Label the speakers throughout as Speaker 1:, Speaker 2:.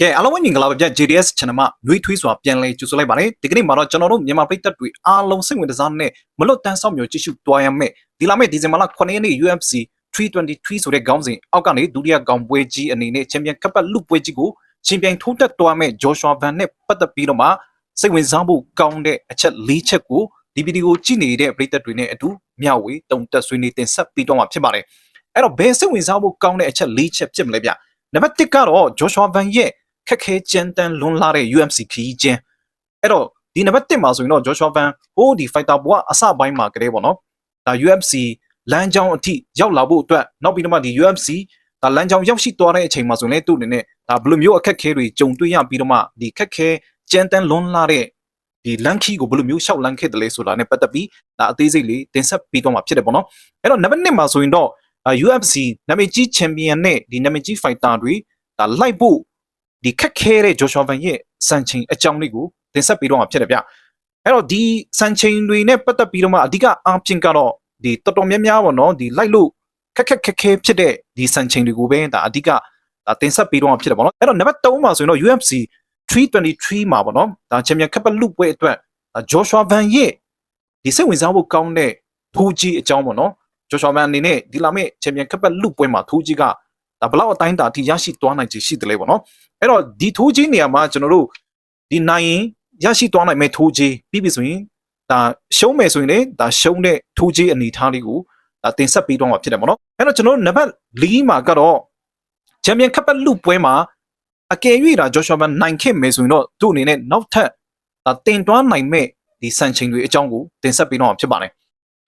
Speaker 1: ကဲအားလုံးပဲမင်္ဂလာပါဗျ JDS channel မှာနှွေးထွေးစွာပြန်လဲကြိုဆိုလိုက်ပါတယ်ဒီကနေ့မှာတော့ကျွန်တော်တို့မြန်မာပြည်သက်တွေအားလုံးစိတ်ဝင်စားနဲ့မလွတ်တမ်းဆောက်မျိုးကြည့်ရှုတွားရမယ်ဒီလာမယ့်ဒီဇင်ဘာလ9ရက်နေ့ UFC 323ဆိုတဲ့ခေါင်းစဉ်အောက်ကနေဒုတိယကောင်ပွဲကြီးအနေနဲ့ချန်ပီယံကပ်ပတ်လူပွဲကြီးကိုရှင်ပြိုင်ထိုးတက်တွားမဲ့ဂျော်ရှွာဗန်နဲ့ပတ်သက်ပြီးတော့မှစိတ်ဝင်စားဖို့ကောင်းတဲ့အချက်၄ချက်ကိုဒီဗီဒီယိုကြည့်နေတဲ့ပြည်သက်တွေနဲ့အတူမျှဝေတုံတက်ဆွေးနွေးတင်ဆက်ပြီးတော့မှာဖြစ်ပါတယ်အဲ့တော့ဘယ်စိတ်ဝင်စားဖို့ကောင်းတဲ့အချက်၄ချက်ဖြစ်မလဲဗျနံပါတ်1ကတော့ဂျော်ရှွာဗန်ရဲ့ ခက်ခဲကြမ်းတမ်းလွန်လာတဲ့ UMC ခီးချင်းအဲ့တော့ဒီနံပါတ်1မှာဆိုရင်တော့ Joshua Van ဟိုဒီ fighter ဘွားအစပိုင်းမှာကလေးပေါ့နော်ဒါ UFC လမ်းကြောင်းအထိရောက်လာဖို့အတွက်နောက်ပြီးတော့မှဒီ UFC ဒါလမ်းကြောင်းရောက်ရှိသွားတဲ့အချိန်မှာဆိုရင်လည်းသူ့အနေနဲ့ဒါဘယ်လိုမျိုးအခက်ခဲတွေကြုံတွေ့ရပြီးတော့မှဒီခက်ခဲကြမ်းတမ်းလွန်လာတဲ့ဒီလန်ခီကိုဘယ်လိုမျိုးရှောက်လန်းခဲ့တယ်လဲဆိုတာနဲ့ပတ်သက်ပြီးဒါအသေးစိတ်လေးတင်ဆက်ပြီးတော့မှဖြစ်တယ်ပေါ့နော်အဲ့တော့နံပါတ်1မှာဆိုရင်တော့ UFC နာမည်ကြီးချန်ပီယံနဲ့ဒီနာမည်ကြီး fighter တွေဒါလိုက်ဖို့ ဒီခက်ခဲတဲ့ Joshua Van ရဲ့စံချိန်အကြောင်းလေးကိုတင်ဆက်ပြီးတော့မှာဖြစ်တယ်ဗျအဲ့တော့ဒီစံချိန်တွေနဲ့ပတ်သက်ပြီးတော့မှအဓိကအားဖြင့်ကတော့ဒီတော်တော်များများပေါ့နော်ဒီလိုက်လို့ခက်ခက်ခက်ခဲဖြစ်တဲ့ဒီစံချိန်တွေကိုပဲဒါအဓိကဒါတင်ဆက်ပြီးတော့မှာဖြစ်တယ်ပေါ့နော်အဲ့တော့နံပါတ်3မှာဆိုရင်တော့ UFC 323မှာပေါ့နော်ဒါချန်ပီယံကပ်ပလူပွဲအတွက်ဒါ Joshua Van ရဲ့ဒီစိတ်ဝင်စားဖို့ကောင်းတဲ့ထူးကြီးအကြောင်းပေါ့နော် Joshua Van အနေနဲ့ဒီလာမယ့်ချန်ပီယံကပ်ပလူပွဲမှာထူးကြီးက ဒါဘလောက်အတိုင်းတာအထိရရှိသွားနိုင်ချေရှိတယ်လေပေါ့နော်အဲ့တော့ဒီထိုးကြီးနေရာမှာကျွန်တော်တို့ဒီနိုင်ရင်ရရှိသွားနိုင်မဲ့ထိုးကြီးပြီးပြီဆိုရင်ဒါရှုံးမယ်ဆိုရင်လေဒါရှုံးတဲ့ထိုးကြီးအနေထားလေးကိုဒါတင်ဆက်ပြီးတော့မှာဖြစ်တယ်ပေါ့နော်အဲ့တော့ကျွန်တော်တို့နံပါတ်၄မှာကတော့ချန်ပီယံကပ်ပတ်လူပွဲမှာအကယ်၍ဒါဂျော့ရှွာဘန်နိုင်ခဲ့မယ်ဆိုရင်တော့သူ့အနေနဲ့နောက်ထပ်ဒါတင်တွန်းနိုင်မဲ့ဒီစံချိန်တွေအကြောင်းကိုတင်ဆက်ပြီးတော့မှာဖြစ်ပါတယ်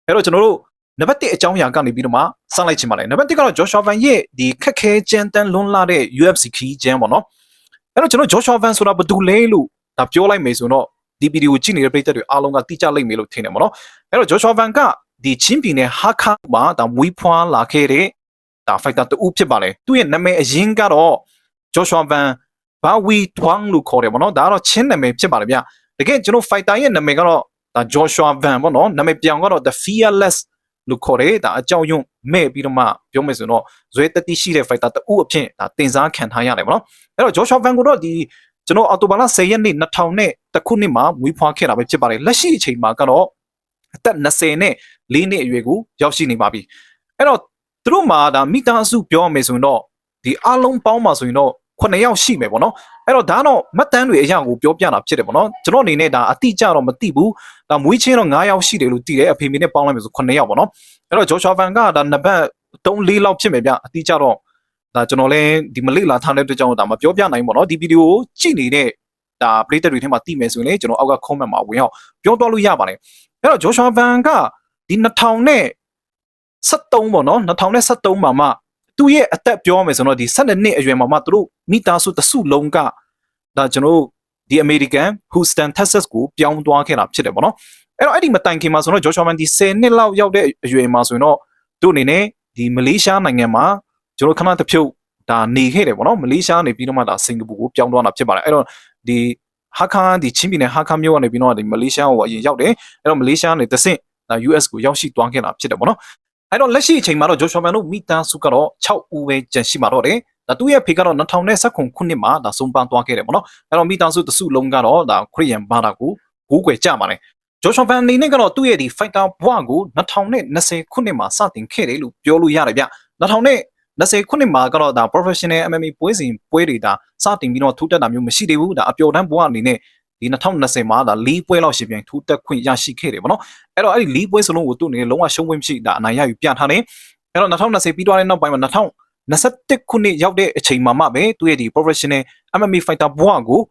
Speaker 1: အဲ့တော့ကျွန်တော်တို့ နံပါတ်1အကြောင်းအရာကနေပြီးတော့မှစလိုက်ချင်ပါတယ်နံပါတ်1ကတော့ Joshua Van ရဲ့ဒီခက်ခဲကြမ်းတမ်းလွန်းလာတဲ့ UFC ခီးကျမ်းပေါ့နော်အဲ့တော့ကျွန်တော် Joshua Van ဆိုတာဘာတူလဲလို့ဒါပြောလိုက်မယ်ဆိုတော့ဒီဗီဒီယိုကြည့်နေတဲ့ပရိသတ်တွေအားလုံးကသိကြလိမ့်မယ်လို့ထင်တယ်ပေါ့နော်အဲ့တော့ Joshua Van ကဒီချင်းပြည်နယ်ဟာခါမှာဒါမွေးဖွားလာခဲ့တဲ့ဒါ fighter တူဖြစ်ပါလေသူ့ရဲ့နာမည်အရင်ကတော့ Joshua Van ဘာဝီထွန်းလို့ခေါ်တယ်ပေါ့နော်ဒါကတော့ချင်းနာမည်ဖြစ်ပါလေဗျတကယ်ကျွန်တော် fighter ရဲ့နာမည်ကတော့ဒါ Joshua Van ပေါ့နော်နာမည်ပြောင်ကတော့ the fearless လို့ခေါ်တယ်ဒါအကြောင်းယွန်းမဲ့ပြီးတော့မှပြောမယ်ဆိုရင်တော့ဇွဲတတိရှိတဲ့ fighter တူအဖြစ်ဒါတင်စားခံထားရတယ်ဗောနော်အဲ့တော့ Joshua Van ကိုတော့ဒီကျွန်တော်အော်တိုဘာလ10ရက်နေ့2000နဲ့တခုနှစ်မှာမွေးဖွားခဲ့တာပဲဖြစ်ပါတယ်လက်ရှိအချိန်မှာကတော့အသက်20နဲ့4နှစ်အရွယ်ကိုရောက်ရှိနေပါပြီအဲ့တော့သူတို့မှာဒါမိသားစုပြောရမယ်ဆိုရင်တော့ဒီအားလုံးပေါင်းပါဆိုရင်တော့9ယောက်ရှိမယ်ပေါ့နော် အဲ့တော့ဒါတော့မှတ်တမ်းတွေအရာကိုပြောပြတာဖြစ်တယ်ပေါ့နော်ကျွန်တော်အနေနဲ့ဒါအတိအကျတော့မသိဘူးဒါမွေးချင်းတော့9ယောက်ရှိတယ်လို့သိတယ်အဖေမေနဲ့ပေါင်းလိုက်မယ်ဆို9ယောက်ပေါ့နော်အဲ့တော့ဂျော်ရှွာဗန်ကဒါနံပါတ်3 4လောက်ဖြစ်မယ်ဗျအတိအကျတော့ဒါကျွန်တော်လည်းဒီမလေးလာထားတဲ့အတွက်ကြောင့်ဒါမပြောပြနိုင်ဘူးပေါ့နော်ဒီဗီဒီယိုကိုကြည့်နေတဲ့ဒါပရိသတ်တွေထဲမှာသိမယ်ဆိုရင်လေကျွန်တော်အောက်က comment မှာဝင်အောင်ပြောတော့လို့ရပါတယ်အဲ့တော့ဂျော်ရှွာဗန်ကဒီ2000နဲ့73ပေါ့နော်2073မှာမှ သူ့ရဲ့အသက်ပြောမယ်ဆိုတော့ဒီ12နှစ်အရွယ်မှာမှသူတို့မိသားစုတစုလုံးကဒါကျွန်တော်ဒီ American Houston Texas ကိုပြောင်းသွားခဲ့တာဖြစ်တယ်ပေါ့နော်အဲ့တော့အဲ့ဒီမတိုင်ခင်မှာဆိုတော့ Joshua Man ဒီ10နှစ်လောက်ရောက်တဲ့အရွယ်မှာဆိုရင်တော့သူ့အနေနဲ့ဒီမလေးရှားနိုင်ငံမှာကျွန်တော်ခဏတစ်ဖြုတ်ဒါနေခဲ့တယ်ပေါ့နော်မလေးရှားနေပြီးတော့မှဒါစင်ကာပူကိုပြောင်းသွားတာဖြစ်ပါတယ်အဲ့တော့ဒီဟာခါဒီချင်းပြည်နယ်ဟာခါမြို့ကနေပြီးတော့ဒီမလေးရှားကိုအရင်ရောက်တယ်အဲ့တော့မလေးရှားနေတဆင့်ဒါ US ကိုရောက်ရှိသွားခဲ့တာဖြစ်တယ်ပေါ့နော် အဲ့တော့လက်ရှိအချိန်မှာတော့ Joshua Man တို့မိသားစုကတော့6ဦးပဲကျန်ရှိမှာတော့တယ်ဒါသူ့ရဲ့ဖေကတော့2019ခုနှစ်မှာဒါဆုံးပန်းသွားခဲ့တယ်ပေါ့နော်အဲ့တော့မိသားစုတစုလုံးကတော့ဒါခရီးယန်ဘာသာကိုကိုးကွယ်ကြပါတယ်ဂျော်ရှွန်ဖန်အနေနဲ့ကတော့သူ့ရဲ့ဒီ fighter ဘွားကို2020ခုနှစ်မှာစတင်ခဲ့တယ်လို့ပြောလို့ရတယ်ဗျ2020ခုနှစ်မှာကတော့ဒါ professional MMA ပွဲစဉ်ပွဲတွေဒါစတင်ပြီးတော့ထူးတက်တာမျိုးမရှိသေးဘူးဒါအပျော်တမ်းဘွားအနေနဲ့ ဒီ2020မှာဒါ၄ပွဲလောက်ရှင်ပြန်ထူးတက်ခွင့်ရရှိခဲ့တယ်ပေါ့နော်အဲ့တော့အဲ့ဒီ၄ပွဲစလုံးကိုသူ့အနေနဲ့လုံးဝရှုံးဝင်းမရှိဒါအနိုင်ရယူပြထားတယ်အဲ့တော့2020ပြီးသွားတဲ့နောက်ပိုင်းမှာ2000 21ခုနှစ်ရောက်တဲ့အချိန်မှာမှပဲသူရဲ့ဒီ professional MMA fighter ဘွားကို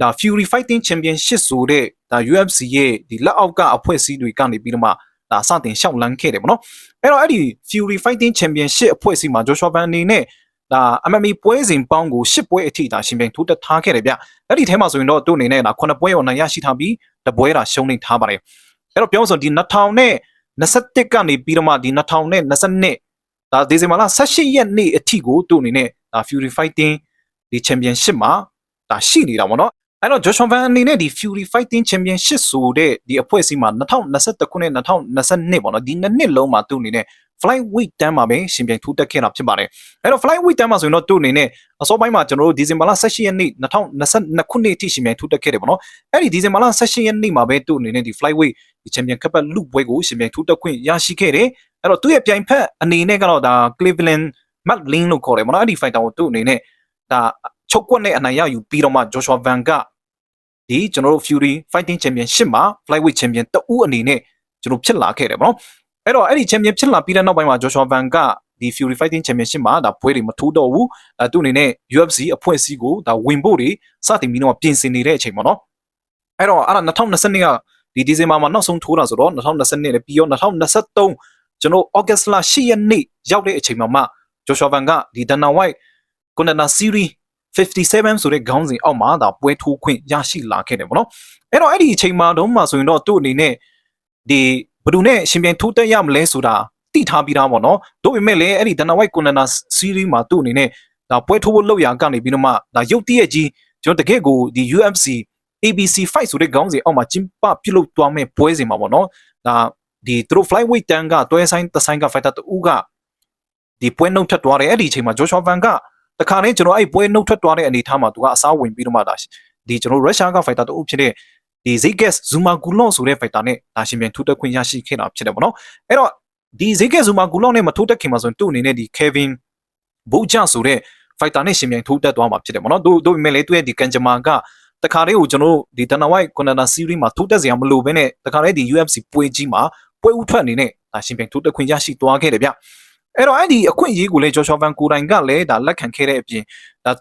Speaker 1: ဒါ Fury Fighting Championship ဆိုတဲ့ဒါ UFC ရဲ့ဒီလက်အောက်ကအဖွဲ့အစည်းတွေကနေပြီးတော့မှဒါစတင်ရှောက်လန်းခဲ့တယ်ပေါ့နော်အဲ့တော့အဲ့ဒီ Fury Fighting Championship အဖွဲ့အစည်းမှာ Joshua Van အနေနဲ့ ဒါ MMA ပွဲစဉ်ပေါင်းကို10ပွဲအထိဒါရှင်ပြိုင်ထိုးတက်ထားခဲ့တယ်ဗျအဲ့ဒီထဲမှာဆိုရင်တော့သူ့အနေနဲ့ဒါ9ပွဲရောနိုင်ရရှိထားပြီးတပွဲတာရှုံးနေထားပါတယ်အဲ့တော့ပြောဆိုဒီ2000နဲ့21ကနေပြီးတော့မှဒီ2000နဲ့22ဒါဒီဇင်ဘာလ18ရက်နေ့အထိကိုသူ့အနေနဲ့ဒါ Fury Fighting ဒီ Championship မှာဒါရှိနေတာပေါ့နော်အဲ့တော့ Joshua Van အနေနဲ့ဒီ Fury Fighting Championship ဆိုတဲ့ဒီအဖွဲ့အစည်းမှာ2021ခုနှစ်2022ပေါ့နော်ဒီနှစ်နှစ်လုံးမှာသူ့အနေနဲ့ flyweight တန်းမှာပဲရှင်ပြိုင်ထိုးတက်ခဲ့တာဖြစ်ပါတယ်အဲ့တော့ flyweight တန်းမှာဆိုရင်တော့သူ့အနေနဲ့အစောပိုင်းမှာကျွန်တော်တို့ဒီဇင်ဘာလ18ရက်နေ့2022ခုနှစ်အထိရှင်ပြိုင်ထိုးတက်ခဲ့တယ်ပေါ့နော်အဲ့ဒီဒီဇင်ဘာလ18ရက်နေ့မှာပဲသူ့အနေနဲ့ဒီ flyweight ဒီ champion cup လူပွဲကိုရှင်ပြိုင်ထိုးတက်ခွင့်ရရှိခဲ့တယ်အဲ့တော့သူ့ရဲ့ပြိုင်ဖက်အနေနဲ့ကတော့ဒါ Cleveland McLean လို့ခေါ်တယ်ပေါ့နော်အဲ့ဒီ fighter ကိုသူ့အနေနဲ့ဒါချုပ်ကွက်နဲ့အနိုင်ရယူပြီးတော့မှ Joshua Van ကဒီကျွန်တော်တို့ Fury Fighting Championship မှာ Flyweight Champion တဦးအနေနဲ့ကျွန်တော်ဖြစ်လာခဲ့တယ်ပေါ့နော် အဲ့တော့အဲ့ဒီ Champion ဖြစ်လာပြီးတဲ့နောက်ပိုင်းမှာ Joshua Van ကဒီ Fury Fighting Championship မှာဒါပွဲတွေမထိုးတော့ဘူးအဲသူ့အနေနဲ့ UFC အဖွဲ့အစည်းကိုဒါဝင်ဖို့တွေစတင်ပြီးတော့ပြင်ဆင်နေတဲ့အချိန်ပေါ့နော်အဲ့တော့အဲ့ဒါ2020ကဒီဒီဇင်ဘာမှာနောက်ဆုံးထိုးတာဆိုတော့2020နဲ့ပြီးတော့2023ကျွန်တော် August လ10ရက်နေ့ရောက်တဲ့အချိန်မှာမှ Joshua Van ကဒီ Dana White Contender Series 57ဆိုတဲ့ခေါင်းစဉ်အောက်မှာဒါပွဲထိုးခွင့်ရရှိလာခဲ့တယ်ပေါ့နော်အဲ့တော့အဲ့ဒီအချိန်မှာတော့မှဆိုရင်တော့သူ့အနေနဲ့ဒီ ဘယ်သူနဲ့ရှင်ပြိုင်ထိုးတက်ရမလဲဆိုတာတိထားပြီးသားပေါ့နော်တို့ပေမဲ့လည်းအဲ့ဒီ Dana White Contender Series မှာသူ့အနေနဲ့ဒါပွဲထိုးဖို့လောက်ရကနေပြီးတော့မှဒါရုပ်တရက်ကြီးကျွန်တော်တကယ့်ကိုဒီ UFC ABC fight ဆိုတဲ့ခေါင်းစဉ်အောက်မှာကျင်းပပြုလုပ်သွားမဲ့ပွဲစဉ်မှာပေါ့နော်ဒါဒီသူတို့ flyweight တန်းကတွဲဆိုင်တဆိုင်က fighter တူကဒီပွဲနှုတ်ထက်သွားတယ်အဲ့ဒီအချိန်မှာ Joshua Van ကတခါနဲ့ကျွန်တော်အဲ့ပွဲနှုတ်ထွက်သွားတဲ့အနေအထားမှာသူကအစားဝင်ပြီးတော့မှဒါဒီကျွန်တော်ရုရှားက fighter တူဖြစ်တဲ့ ဒီ Zegas Zumagulon ဆိုတဲ့ fighter နဲ့ဒါရှင်ပြန်ထိုးတက်ခွင့်ရရှိခဲ့တာဖြစ်တယ်ပေါ့နော်အဲ့တော့ဒီ Zegas Zumagulon နဲ့မထိုးတက်ခင်မှာဆိုရင်သူ့အနေနဲ့ဒီ Kevin Buja ဆိုတဲ့ fighter နဲ့ရှင်ပြန်ထိုးတက်သွားမှာဖြစ်တယ်ပေါ့နော်တို့တို့ပေမဲ့လည်းသူ့ရဲ့ဒီကန်ဂျမာကတခါလေးကိုကျွန်တော်ဒီ Dana White Contender Series မှာထိုးတက်စရာမလိုဘဲနဲ့တခါလေးဒီ UFC ပွဲကြီးမှာပွဲဥထွက်အနေနဲ့ဒါရှင်ပြန်ထိုးတက်ခွင့်ရရှိသွားခဲ့တယ်ဗျအဲ့တော့အဲ့ဒီအခွင့်အရေးကိုလည်း Joshua Van ကိုတိုင်ကလည်းဒါလက်ခံခဲ့တဲ့အပြင်ဒါ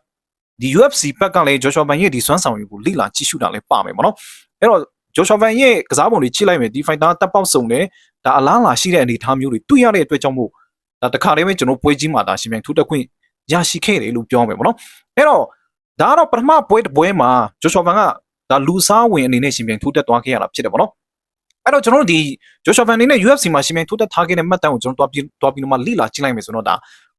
Speaker 1: ဒီ UFC ဘက်ကလည်း Joshua Van ရဲ့ဒီစွမ်းဆောင်ရည်ကိုလိလာကြည့်ရှုတာလည်းပါမယ်ပေါ့နော် အဲ့တော့ Joshua Van ရဲ့ကစားပုံတွေကြည့်လိုက်မယ်ဒီ fighter တပ်ပေါက်စုံတယ်ဒါအလားအလာရှိတဲ့အနေအထားမျိုးတွေတွေ့ရတဲ့အတွက်ကြောင့်မို့ဒါတခါတည်းပဲကျွန်တော်ပွဲကြီးမှာဒါရှင်ပြန်ထိုးတက်ခွင့်ရရှိခဲ့တယ်လို့ပြောမယ်ပေါ့နော်အဲ့တော့ဒါကတော့ပထမပွဲတစ်ပွဲမှာ Joshua Van ကဒါလူစားဝင်အနေနဲ့ရှင်ပြန်ထိုးတက်သွားခဲ့ရတာဖြစ်တယ်ပေါ့နော်အဲ့တော့ကျွန်တော်တို့ဒီ Joshua Van အနေနဲ့ UFC မှာရှင်ပြန်ထိုးတက်ထားခဲ့တဲ့မှတ်တမ်းကိုကျွန်တော်တွားပြီးတွားပြီးတော့မှလိလာကြည့်လိုက်မယ်ဆိုတော့ဒါ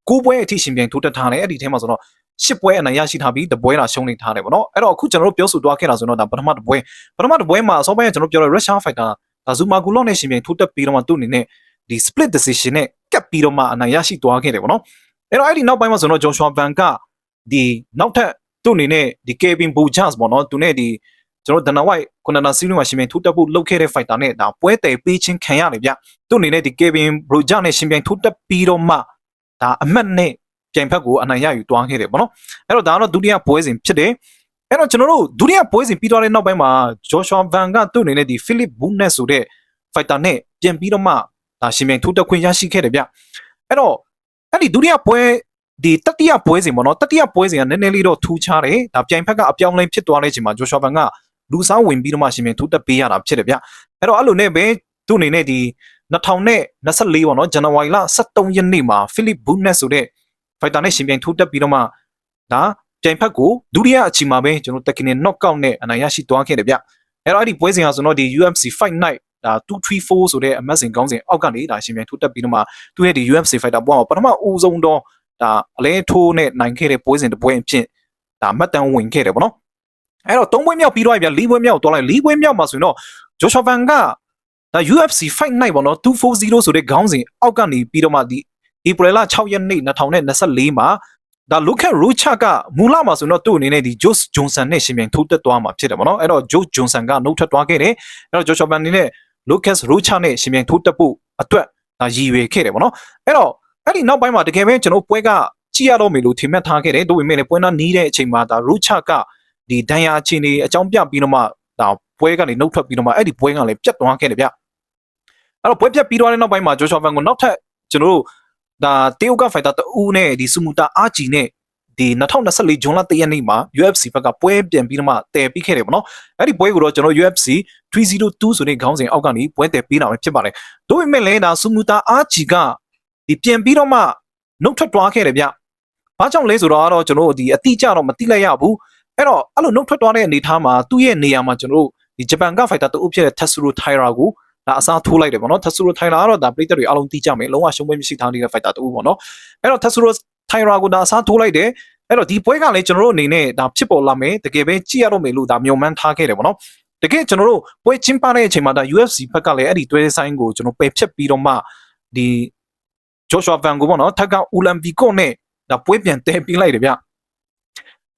Speaker 1: ကိုးပွဲအထိရှင်ပြန်ထိုးတက်ထားတယ်အဲ့ဒီထဲမှာဆိုတော့ ရှစ်ပွဲအနိုင်ရရှိထားပြီးတပွဲလာရှုံးနေထားတယ်ပေါ့နော်အဲ့တော့အခုကျွန်တော်တို့ပြောဆိုတွားခဲ့တာဆိုတော့ဒါပထမတပွဲပထမတပွဲမှာအစောပိုင်းကကျွန်တော်ပြောတဲ့ Russian fighter ဒါ Zuma Gulon နဲ့ရှင်ပြန်ထိုးတက်ပြီးတော့မှသူ့အနေနဲ့ဒီ split decision နဲ့ကပ်ပြီးတော့မှအနိုင်ရရှိသွားခဲ့တယ်ပေါ့နော်အဲ့တော့အဲ့ဒီနောက်ပိုင်းမှာဆိုတော့ Joshua Van ကဒီနောက်ထပ်သူ့အနေနဲ့ဒီ Kevin Bojas ပေါ့နော်သူနဲ့ဒီကျွန်တော် Dana White ခုနကစီးလို့မှရှင်ပြန်ထိုးတက်ဖို့လုပ်ခဲ့တဲ့ fighter နဲ့ဒါပွဲတယ်ပေးချင်းခံရတယ်ဗျသူ့အနေနဲ့ဒီ Kevin Bojas နဲ့ရှင်ပြန်ထိုးတက်ပြီးတော့မှဒါအမှတ်နဲ့ ပြိုင်ဖက်ကိုအနိုင်ရယူသွားခဲ့တယ်ပေါ့နော်အဲ့တော့ဒါကတော့ဒုတိယပွဲစဉ်ဖြစ်တယ်အဲ့တော့ကျွန်တော်တို့ဒုတိယပွဲစဉ်ပြီးသွားတဲ့နောက်ပိုင်းမှာ Joshua Van ကသူ့အနေနဲ့ဒီ Philip Bunet ဆိုတဲ့ fighter နဲ့ပြန်ပြီးတော့မှဒါရှင်ပြန်ထိုးတက်ခွင့်ရရှိခဲ့တယ်ဗျအဲ့တော့အဲ့ဒီဒုတိယပွဲဒီတတိယပွဲစဉ်ပေါ့နော်တတိယပွဲစဉ်ကနည်းနည်းလေးတော့ထူးခြားတယ်ဒါပြိုင်ဖက်ကအပြောင်းလဲဖြစ်သွားတဲ့အချိန်မှာ Joshua Van ကလူစားဝင်ပြီးတော့မှရှင်ပြန်ထိုးတက်ပေးရတာဖြစ်တယ်ဗျအဲ့တော့အဲ့လိုနဲ့ပဲသူ့အနေနဲ့ဒီ2024ပေါ့နော်ဇန်နဝါရီလ23ရက်နေ့မှာ Philip Bunet ဆိုတဲ့ fighter နဲ့ရှင်ပြန်ထိုးတက်ပြီးတော့မှဒါပြိုင်ဖက်ကိုဒုတိယအချိန်မှာပဲကျွန်တော် technical knockout နဲ့အနိုင်ရရှိသွားခဲ့တယ်ဗျအဲ့တော့အဲ့ဒီပွဲစဉ်ကဆိုတော့ဒီ UFC Fight Night ဒါ234ဆိုတဲ့အမတ်စဉ်ကောင်းစဉ်အောက်ကနေဒါရှင်ပြန်ထိုးတက်ပြီးတော့မှသူရဲ့ဒီ UFC fighter ပွဲမှာပထမဦးဆုံးတော့ဒါအလဲထိုးနဲ့နိုင်ခဲ့တဲ့ပွဲစဉ်တစ်ပွဲအဖြစ်ဒါမှတ်တမ်းဝင်ခဲ့တယ်ပေါ့နော်အဲ့တော့၃ပွဲမြောက်ပြီးတော့ဗျ၄ပွဲမြောက်သွားလိုက်၄ပွဲမြောက်မှာဆိုရင်တော့ Joshua Van ကဒါ UFC Fight Night ပေါ့နော်240ဆိုတဲ့ခေါင်းစဉ်အောက်ကနေပြီးတော့မှဒီ ဧပြီလ6ရက်နေ့2024မှာဒါ Luke Rocha ကမူလမှာဆိုတော့သူ့အနေနဲ့ဒီ Josh Johnson နဲ့ရှင်ပြန်ထိုးတက်သွားမှာဖြစ်တယ်ပေါ့နော်အဲ့တော့ Josh Johnson ကနှုတ်ထွက်သွားခဲ့တယ်အဲ့တော့ Joshua Van အနေနဲ့ Lucas Rocha နဲ့ရှင်ပြန်ထိုးတက်ဖို့အတွက်ဒါရည်ရွယ်ခဲ့တယ်ပေါ့နော်အဲ့တော့အဲ့ဒီနောက်ပိုင်းမှာတကယ်ပဲကျွန်တော်ပွဲကကြည့်ရတော့မေလို့ထင်မှတ်ထားခဲ့တယ်တို့ပေမဲ့လည်းပွဲနာနီးတဲ့အချိန်မှာဒါ Rocha ကဒီဒဏ်ရာအခြေအနေအကြောင်းပြပြီးတော့မှဒါပွဲကနေနှုတ်ထွက်ပြီးတော့မှအဲ့ဒီပွဲကလည်းပြတ်သွားခဲ့တယ်ဗျအဲ့တော့ပွဲပြတ်ပြီးတော့တဲ့နောက်ပိုင်းမှာ Joshua Van ကိုနောက်ထပ်ကျွန်တော်တို့ ဒါတေယိုကဖိုက်တာတူနဲ့ဒီစူမူတာအာဂျီနဲ့ဒီ2024ဂျွန်လ3ရက်နေ့မှာ UFC ဘက်ကပွဲပြန်ပြီးတော့မှတည်ပြီးခဲ့တယ်ပေါ့နော်အဲ့ဒီပွဲကိုတော့ကျွန်တော် UFC 302ဆိုတဲ့ခေါင်းစဉ်အောက်ကနေပွဲတည်ပြီးတာပဲဖြစ်ပါတယ်တို့ပေမဲ့လည်းဒါစူမူတာအာဂျီကဒီပြန်ပြီးတော့မှနှုတ်ထွက်သွားခဲ့တယ်ဗျဘာကြောင့်လဲဆိုတော့တော့ကျွန်တော်ဒီအတိအကျတော့မသိလိုက်ရဘူးအဲ့တော့အဲ့လိုနှုတ်ထွက်သွားတဲ့အနေအထားမှာသူ့ရဲ့နေရာမှာကျွန်တော်ဒီဂျပန်ကဖိုက်တာတူဖြစ်တဲ့ Tatsuro Taira ကို ဒါအစားထိုးလိုက်တယ်ပေါ့နော် Tatsuro Taira ကတော့ဒါပရိသတ်တွေအားလုံးသိကြမယ်လုံးဝရှုံးပွဲမရှိထားတဲ့ဖိုက်တာတူပေါ့နော်အဲ့တော့ Tatsuro Taira ကိုဒါအစားထိုးလိုက်တယ်အဲ့တော့ဒီပွဲကလည်းကျွန်တော်တို့အနေနဲ့ဒါဖြစ်ပေါ်လာမယ်တကယ်ပဲကြည့်ရတော့မယ်လို့ဒါမျှော်မှန်းထားခဲ့တယ်ပေါ့နော်တကယ်ကျွန်တော်တို့ပွဲချင်းပတဲ့အချိန်မှာဒါ UFC ဘက်ကလည်းအဲ့ဒီတွဲဆိုင်ကိုကျွန်တော်ပယ်ဖြတ်ပြီးတော့မှဒီဂျော့ရှွာဗန်ကိုပေါ့နော်ထက်ကအူလမ်ပီကော့နဲ့ဒါပွဲပြန်တဲပေးလိုက်တယ်ဗျ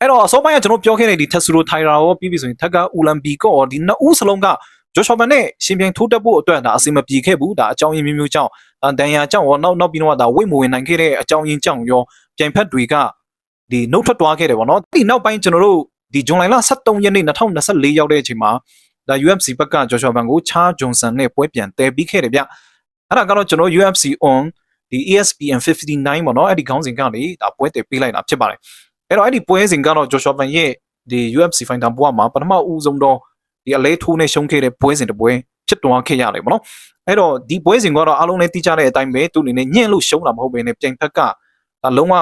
Speaker 1: အဲ့တော့အစောပိုင်းကကျွန်တော်ပြောခဲ့တဲ့ဒီတက်ဆူရိုထိုင်ရာရောပြီးပြီဆိုရင်ထက်ကအူလမ်ပီကော့ဒီနှစ်ဦးစလုံးက ဂျော့ရှွာဗန်နဲ့ရှင်ပြိုင်ထိုးတက်ဖို့အတွက်ဒါအစီမပြေခဲ့ဘူးဒါအကြောင်းရင်းမျိုးမျိုးကြောင့်ဒန်ယာကြောင့်ရောနောက်နောက်ပြီးတော့ဒါဝိတ်မဝင်နိုင်ခဲ့တဲ့အကြောင်းရင်းကြောင့်ရောပြိုင်ဖက်တွေကဒီနှုတ်ထွက်သွားခဲ့တယ်ပေါ့နော်ဒီနောက်ပိုင်းကျွန်တော်တို့ဒီဇွန်လ23ရက်နေ့2024ရောက်တဲ့အချိန်မှာဒါ UFC ဘက်ကဂျော်ရှွာဗန်ကိုချာဂျွန်ဆန်နဲ့ပွဲပြန်တည်ပြီးခဲ့တယ်ဗျအဲ့ဒါကတော့ကျွန်တော် UFC on ဒီ ESPN 59ပေါ့နော်အဲ့ဒီခေါင်းစဉ်ကနေဒါပွဲတည်ပေးလိုက်တာဖြစ်ပါတယ်အဲ့တော့အဲ့ဒီပွဲစဉ်ကတော့ဂျော်ရှွာဗန်ရဲ့ဒီ UFC fighter ဘွားမှာပထမဦးဆုံးတော့ ဒီအလဲထိုးနဲ့ရှုံးခဲ့တဲ့ပွဲစဉ်တစ်ပွဲဖြစ်သွားခဲ့ရတယ်ပေါ့နော်အဲ့တော့ဒီပွဲစဉ်ကတော့အားလုံးလည်းသိကြတဲ့အတိုင်းပဲသူအနေနဲ့ညံ့လို့ရှုံးတာမဟုတ်ဘဲနဲ့ပြိုင်ဖက်ကဒါလုံးဝ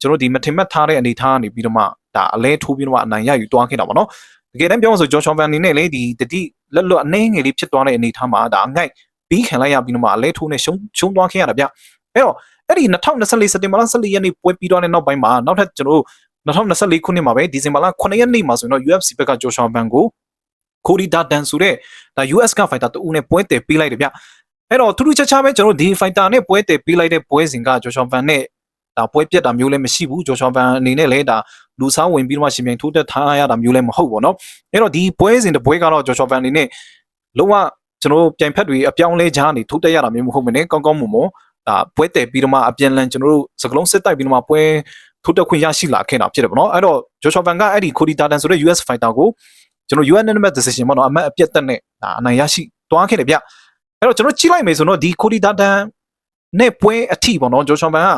Speaker 1: ကျွန်တော်ဒီမထင်မှတ်ထားတဲ့အနေအထားကနေပြီးတော့မှဒါအလဲထိုးပြီးတော့မှအနိုင်ရယူသွားခဲ့တာပေါ့နော်တကယ်တမ်းပြောရဆိုဂျော်ချော်ဗန်အနေနဲ့လေဒီတတိလက်လွတ်အနေငယ်လေးဖြစ်သွားတဲ့အနေအထားမှာဒါငိုက်ပြီးခံလိုက်ရပြီးတော့မှအလဲထိုးနဲ့ရှုံးရှုံးသွားခဲ့ရတာဗျအဲ့တော့အဲ့ဒီ2024စက်တင်ဘာလ14ရက်နေ့ပွဲပြီးတော့တဲ့နောက်ပိုင်းမှာနောက်ထပ်ကျွန်တော်တို့2024ခုနှစ်မှာပဲဒီဇင်ဘာလ9ရက်နေ့မှာဆိုရင်တော့ UFC ဘက်ကဂျော်ချော်ဗန်ကို ကိုရီဒါတန်ဆိုတဲ့ဒါ US က fighter တူနဲ့ပွဲတယ်ပေးလိုက်တယ်ဗျအဲ့တော့ထူးထူးခြားခြားပဲကျွန်တော်ဒီ fighter နဲ့ပွဲတယ်ပေးလိုက်တဲ့ပွဲစဉ်ကဂျော်ရှော့ဗန်နဲ့ဒါပွဲပြတ်တာမျိုးလည်းမရှိဘူးဂျော်ရှော့ဗန်အနေနဲ့လည်းဒါလူစားဝင်ပြီးတော့ရှင်ပြန်ထိုးတက်ထားရတာမျိုးလည်းမဟုတ်ပါတော့အဲ့တော့ဒီပွဲစဉ်တစ်ပွဲကတော့ဂျော်ရှော့ဗန်အနေနဲ့လုံးဝကျွန်တော်ပြိုင်ဖက်တွေအပြောင်းလဲချားနေထိုးတက်ရတာမျိုးမဟုတ်မနဲ့ကောင်းကောင်းမွန်မွန်ဒါပွဲတယ်ပြီးတော့မှအပြန်လန်ကျွန်တော်တို့စကလုံးစစ်တိုက်ပြီးတော့မှပွဲထိုးတက်ခွင့်ရရှိလာခဲ့တာဖြစ်တယ်ပေါ့နော်အဲ့တော့ဂျော်ရှော့ဗန်ကအဲ့ဒီကိုဒီတာတန်ဆိုတဲ့ US fighter ကို ကျွန်တော် unanimous decision ပေါ့နော်အမတ်အပြတ်တက်နဲ့ဒါအနိုင်ရရှိသွားခဲ့တယ်ဗျအဲ့တော့ကျွန်တော်ကြည့်လိုက်မယ်ဆိုတော့ဒီကိုဒီတာတန်နဲ့ပွဲအထိပေါ့နော်ဂျော်ချော်ဗန်က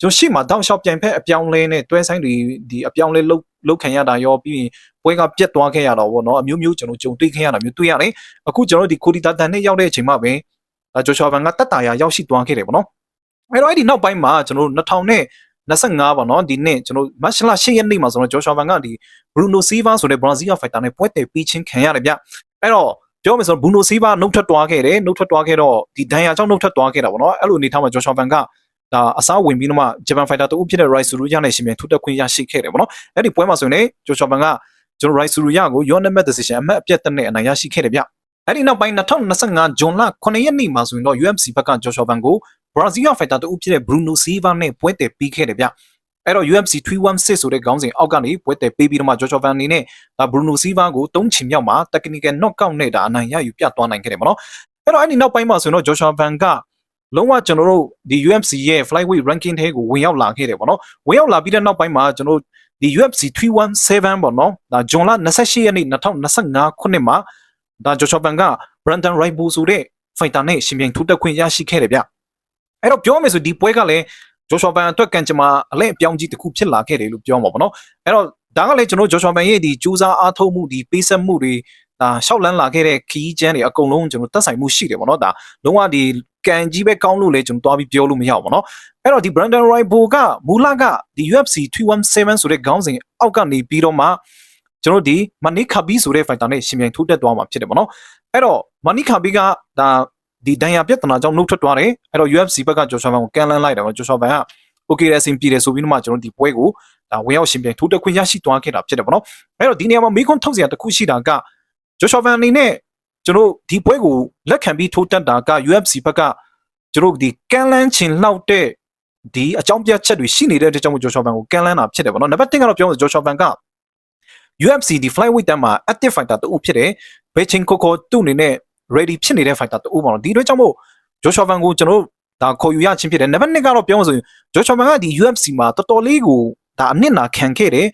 Speaker 1: ကျွန်တော်ရှေ့မှာတောက်လျှောက်ပြိုင်ဖက်အပြောင်းလဲနဲ့တွဲဆိုင်တွေဒီအပြောင်းလဲလုတ်လုတ်ခံရတာရောပြီးရင်ပွဲကပြတ်သွားခဲ့ရတော့ဗောနော်အမျိုးမျိုးကျွန်တော်ကြုံတွေ့ခဲ့ရတာမျိုးတွေ့ရတယ်အခုကျွန်တော်ဒီကိုဒီတာတန်နဲ့ရောက်တဲ့အချိန်မှာပဲဒါဂျိုရှွာဗန်ကတက်တာရရောက်ရှိသွားခဲ့တယ်ဗောနော်အဲ့တော့အဲ့ဒီနောက်ပိုင်းမှာကျွန်တော်2000နဲ့ 25ပေါ့နော်ဒီနေ့ကျွန်တော်မတ်လ10ရက်နေ့မှာဆိုတော့ဂျော်ရှွာဗန်ကဒီဘရူနိုစီဗာဆိုတဲ့ဘရာဇီးဖိုက်တာနဲ့ပွဲတည်ပြီးချင်းခံရတယ်ဗျအဲ့တော့ပြောမယ်ဆိုတော့ဘရူနိုစီဗာနှုတ်ထွက်သွားခဲ့တယ်နှုတ်ထွက်သွားခဲ့တော့ဒီဒန်ယာကြောင့်နှုတ်ထွက်သွားခဲ့တာပေါ့နော်အဲ့လိုအနေထားမှာဂျော်ရှွာဗန်ကဒါအစားဝင်ပြီးတော့မှဂျပန်ဖိုက်တာတူဖြစ်တဲ့ Rai Suruya နဲ့ရှင်မြန်ထုတက်ခွင့်ရရှိခဲ့တယ်ပေါ့နော်အဲ့ဒီပွဲမှာဆိုရင်ဂျိုချော်ဘန်ကကျွန်တော် Rai Suruya ကို unanimous decision အမှတ်အပြတ်တက်နဲ့အနိုင်ရရှိခဲ့တယ်ဗျအဲ့ဒီနောက်ပိုင်း2025ဇွန်လ9ရက်နေ့မှာဆိုရင်တော့ UFC ဘက်ကဂျိုချော် ဘန်ကို Brazil fighter တူဖြစ်တဲ့ Bruno Silva နဲ့ပွဲတည်ပြီးခဲ့တယ်ဗျအဲ့တော့ UFC 316ဆိုတဲ့ခေါင်းစဉ်အောက်ကနေပွဲတည်ပေးပြီးတော့မှ Joshua Van အနေနဲ့ဒါ Bruno Silva ကို၃ချီမြောက်မှာ technical knockout နဲ့ဒါအနိုင်ရယူပြသွားနိုင်ခဲ့တယ်ပေါ့နော်အဲ့တော့အဲ့ဒီနောက်ပိုင်းမှာဆိုရင်တော့ Joshua Van ကလုံးဝကျွန်တော်တို့ဒီ UFC ရဲ့ flyweight ranking ထဲကိုဝင်ရောက်လာခဲ့တယ်ပေါ့နော်ဝင်ရောက်လာပြီးတဲ့နောက်ပိုင်းမှာကျွန်တော်တို့ဒီ UFC 317ပေါ့နော်ဒါဂျွန်လ28ရက်နေ့2025ခုနှစ်မှာဒါဂျိုချောပန်က Brandon Royce ဆိုတဲ့ fighter နဲ့ရှင်ပြိုင်ထူးတက်ခွင့်ရရှိခဲ့တယ်ဗျ အဲ့တော့ပြောမယ်ဆိုဒီပွဲကလည်းဂျိုရှောပန်အတွက်ကံကြမ္မာအလဲအပြောင်းကြီးတစ်ခုဖြစ်လာခဲ့တယ်လို့ပြောမှာပေါ့နော်အဲ့တော့ဒါကလည်းကျွန်တော်ဂျိုရှောပန်ရဲ့ဒီကြိုးစားအားထုတ်မှုဒီပေးဆက်မှုတွေဒါရှောက်လန်းလာခဲ့တဲ့ခီးကျန်းတွေအကုန်လုံးကျွန်တော်တက်ဆိုင်မှုရှိတယ်ပေါ့နော်ဒါလုံးဝဒီကန်ကြီးပဲကောင်းလို့လေကျွန်တော်တွားပြီးပြောလို့မရဘူးပေါ့နော်အဲ့တော့ဒီ Brandon Roybo ကမူလကဒီ UFC 317ဆိုတဲ့ခေါင်းစဉ်အောက်ကနေပြီးတော့မှကျွန်တော်ဒီမနီခါဘီဆိုတဲ့ fighter နဲ့ရှင်ပြိုင်ထိုးတက်သွားမှာဖြစ်တယ်ပေါ့နော်အဲ့တော့မနီခါဘီကဒါ ဒီဒဏ်ရာပြဿနာကြောင့်နှုတ်ထွက်သွားတယ်အဲ့တော့ UFC ဘက်ကဂျိုရှွာဗန်ကိုကန်လန်းလိုက်တယ်ပေါ့ဂျိုရှွာဗန်က okay ရအဆင်ပြေတယ်ဆိုပြီးတော့မှကျွန်တော်ဒီပွဲကိုဒါဝင်ရောက်ရှင်ပြိုင်ထိုးတက်ခွင့်ရရှိသွားခဲ့တာဖြစ်တယ်ပေါ့နော်အဲ့တော့ဒီနေရာမှာမေးခွန်းထုတ်စရာတစ်ခုရှိတာကဂျိုရှွာဗန်အနေနဲ့ကျွန်တော်ဒီပွဲကိုလက်ခံပြီးထိုးတက်တာက UFC ဘက်ကကျွန်တော်ဒီကန်လန်းချင်လောက်တဲ့ဒီအကြောင်းပြချက်တွေရှိနေတဲ့အတွက်ကြောင့်ဂျိုရှွာဗန်ကိုကန်လန်းတာဖြစ်တယ်ပေါ့နော်နံပါတ်1ကတော့ပြောလို့ဂျိုရှွာဗန်က UFC ဒီ flyweight တန်းမှာ active fighter တူဖြစ်တယ်ဘေချင်းကိုကိုသူ့အနေနဲ့ ready ဖြစ်နေတဲ့ fighter တူပေါ့နော်ဒီအတွက်ကြောင့်မို့ဂျိုရှွာဗန်ကိုကျွန်တော်ဒါခေါ်ယူရချင်းဖြစ်တယ်နံပါတ်2ကတော့ပြောလို့ဆိုရင်ဂျိုရှွာဗန်ကဒီ UFC မှာတော်တော်လေးကိုဒါအနစ်နာခံခဲ့တယ်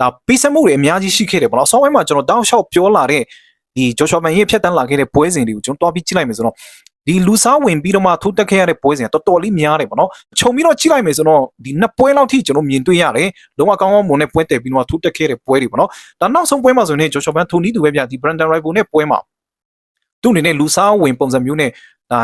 Speaker 1: ဒါပေးစမှုတွေအများကြီးရှိခဲ့တယ်ပေါ့နော်အစောပိုင်းမှာကျွန်တော်တောက်လျှောက်ပြောလာတဲ့ဒီဂျိုရှွာဗန်ရဲ့ဖြတ်တန်းလာခဲ့တဲ့ပွဲစဉ်တွေကိုကျွန်တော်တွားပြီးကြည့်လိုက်မယ်ဆိုတော့ဒီလူစားဝင်ပြီးတော့မှထိုးတက်ခဲ့ရတဲ့ပွဲစဉ်ကတော်တော်လေးများတယ်ပေါ့နော်ခြုံပြီးတော့ကြည့်လိုက်မယ်ဆိုတော့ဒီနှစ်ပွဲလောက်ထိကျွန်တော်မြင်တွေ့ရတယ်လုံးဝကောင်းကောင်းမွန်တဲ့ပွဲတက်ပြီးတော့ထိုးတက်ခဲ့တဲ့ပွဲတွေပေါ့နော်ဒါနောက်ဆုံးပွဲမှာဆိုရင်ဂျိုရှော့ဘန်ထိုနီတူပဲဗျဒီ Brandon Rival နဲ့ပွဲမှာ သူ့အနေနဲ့လူစားဝင်ပုံစံမျိုးနဲ့ဒါ